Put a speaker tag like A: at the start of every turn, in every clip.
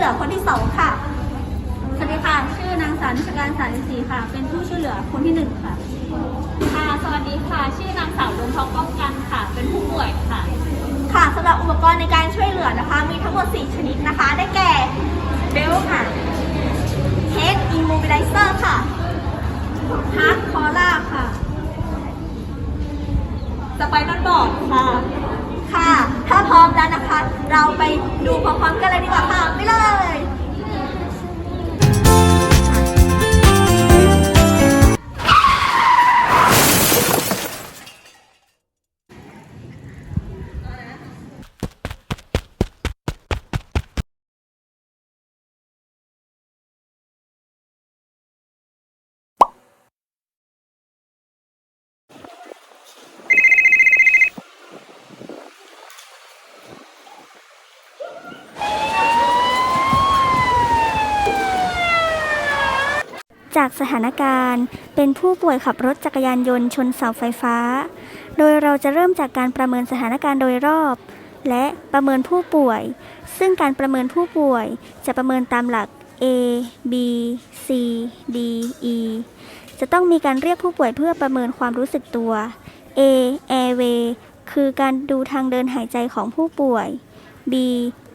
A: เห
B: ลือคนที่
A: 2ค่ะ
B: สวัสดีค่ะ ชื่อนางสาวนิชการสารศรีค่ะ เป็นผู้ช่วยเหลือคนที่1ค่ะ ค่ะ สวัสดีค่ะ ชื่อนางสาวดวงทองป้องกันค่ะ เป็นผู้ป่วยค่ะ
A: ค่ะสำหรับอุปกรณ์ในการช่วยเหลือนะคะ มีทั้งหมด 4 ชนิดนะคะ ได้แก่
B: เบลค่ะ
A: Head Immobilizer ค่ะ
B: ฮาร์ดคอล่าค่ะ
A: สไปนอลบอร์ดค่ะ ค่ะ ถ้าพร้อมแล้วนะคะ เราไปดูพร้อมๆกันเลยดีกว่า
C: จากสถานการณ์ เป็นผู้ป่วยขับรถจักรยานยนต์ชนเสาไฟฟ้า โดยเราจะเริ่มจากการประเมินสถานการณ์โดยรอบ และประเมินผู้ป่วย ซึ่งการประเมินผู้ป่วยจะประเมินตามหลัก A B C D E จะต้องมีการเรียกผู้ป่วยเพื่อประเมินความรู้สึกตัว A airway คือการดูทางเดินหายใจของผู้ป่วย B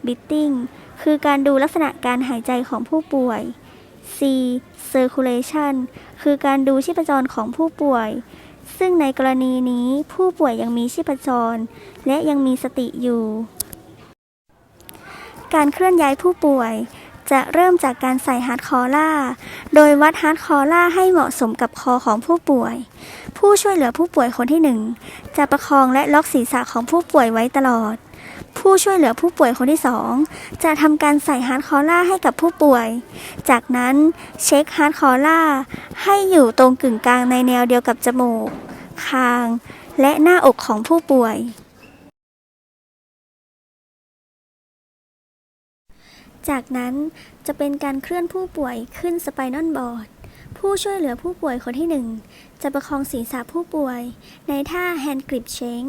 C: breathing คือการดูลักษณะการหายใจของผู้ป่วย C circulation คือการดูชีพจรของผู้ป่วย ซึ่งในกรณีนี้ผู้ป่วยยังมีชีพจร และยังมีสติอยู่ การเคลื่อนย้ายผู้ป่วย จะเริ่มจากการใส่ฮาร์ดคอล่า โดยวัดฮาร์ดคอล่าให้เหมาะสมกับคอของผู้ป่วย ผู้ช่วยเหลือผู้ป่วยคนที่หนึ่งจะประคองและล็อกศีรษะของผู้ป่วยไว้ตลอด ผู้ช่วยเหลือผู้ป่วยคนที่สองจะทำการใส่ฮาร์ดคอล่าให้กับผู้ป่วย จากนั้นเช็คฮาร์ดคอล่าให้อยู่ตรงกึ่งกลางในแนวเดียวกับจมูก คาง และหน้าอกของผู้ป่วย จากนั้นจะเป็นการเคลื่อนผู้ป่วยขึ้นสไปนอลบอร์ด ผู้ช่วยเหลือผู้ป่วยคนที่1จะประคองศีรษะผู้ป่วย ในท่าแฮนด์กริปเชง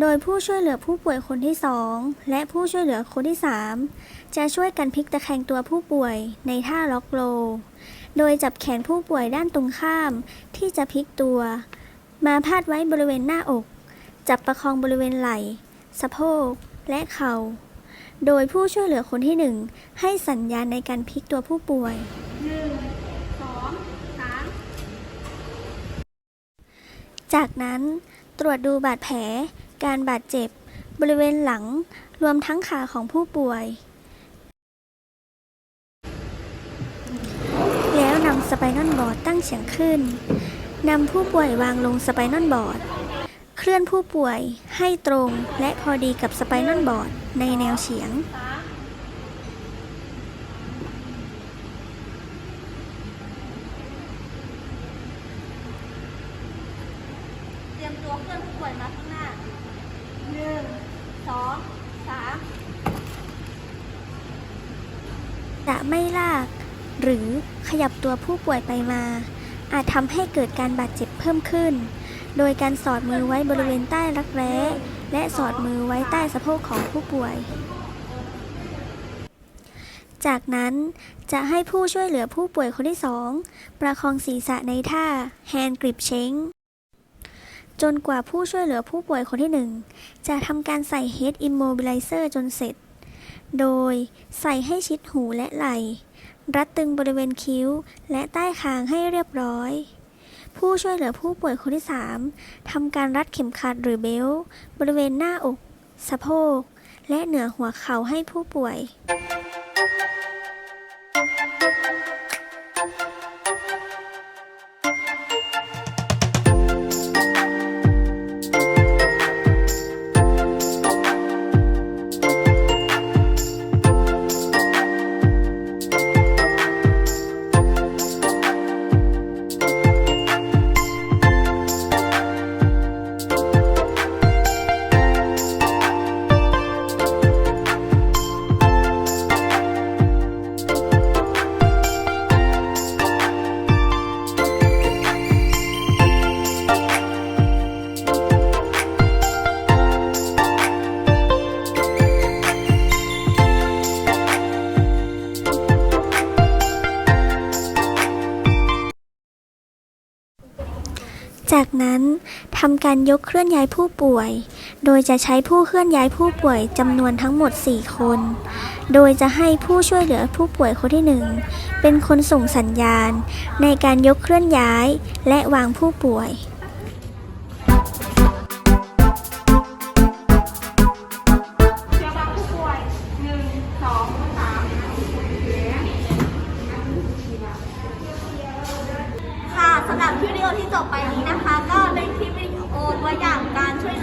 C: โดยผู้ช่วยเหลือผู้ป่วยคนที่2และผู้ช่วยเหลือคนที่3จะช่วยกันพลิกตะแคงตัวผู้ป่วยในท่าล็อกโล โดยจับแขนผู้ป่วยด้านตรงข้ามที่จะพลิกตัว มาพาดไว้บริเวณหน้าอก จับประคองบริเวณไหล่ สะโพก และเข่า โดยผู้ช่วยเหลือคนที่หนึ่งให้สัญญาณในการพลิกตัวผู้ป่วย จากนั้นตรวจดูบาดแผล การบาดเจ็บ บริเวณหลัง รวมทั้งขาของผู้ป่วย แล้วนำสไปนอลบอร์ดตั้งเฉียงขึ้น นำผู้ป่วยวางลงสไปนอลบอร์ด เคลื่อนผู้ป่วยให้ตรงและพอดีกับสไปนอลบอร์ดในแนวเฉียง
A: เตรียมตัวเคลื่อนผู้ป่วยมาข้างหน้าหนึ่งสองสาม
C: จะ ไม่ลาก หรือขยับตัวผู้ป่วยไปมา อาจทำให้เกิดการบาดเจ็บเพิ่มขึ้น โดยการสอดมือไว้บริเวณใต้รักแร้ และสอดมือไว้ใต้สะโพกของผู้ป่วย จากนั้นจะให้ผู้ช่วยเหลือผู้ป่วยคนที่สองประคองศีรษะในท่า hand grip change จนกว่าผู้ช่วยเหลือผู้ป่วยคนที่หนึ่งจะทำการใส่ head immobilizer จนเสร็จ โดยใส่ให้ชิดหูและไหล่ รัดตึงบริเวณคิ้วและใต้คางให้เรียบร้อย ผู้ช่วยเหลือผู้ป่วยคนที่ 3ทำการรัดเข็มขัดหรือเบลต์บริเวณหน้าอก สะโพก และเหนือหัวเข่าให้ผู้ป่วย จากนั้นทำการยกเคลื่อนย้ายผู้ป่วย โดยจะใช้ผู้เคลื่อนย้ายผู้ป่วยจำนวนทั้งหมด 4 คน โดยจะให้ผู้ช่วยเหลือผู้ป่วยคนที่ 1 เป็นคนส่งสัญญาณ ในการยกเคลื่อนย้ายและวางผู้ป่วย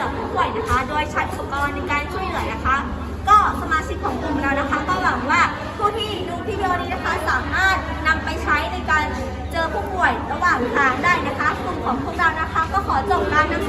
A: การช่วยเหลือผู้ป่วยนะคะ โดยใช้อุปกรณ์ในการช่วยเหลือนะคะ ก็สมาชิกของกลุ่มเรานะคะ ก็หวังว่าผู้ที่ดูวิดีโอนี้นะคะสามารถนำไปใช้ในการเจอผู้ป่วยระหว่างทางได้นะคะ กลุ่มของพวกเรานะคะ ก็ขอจบการนำเสนอ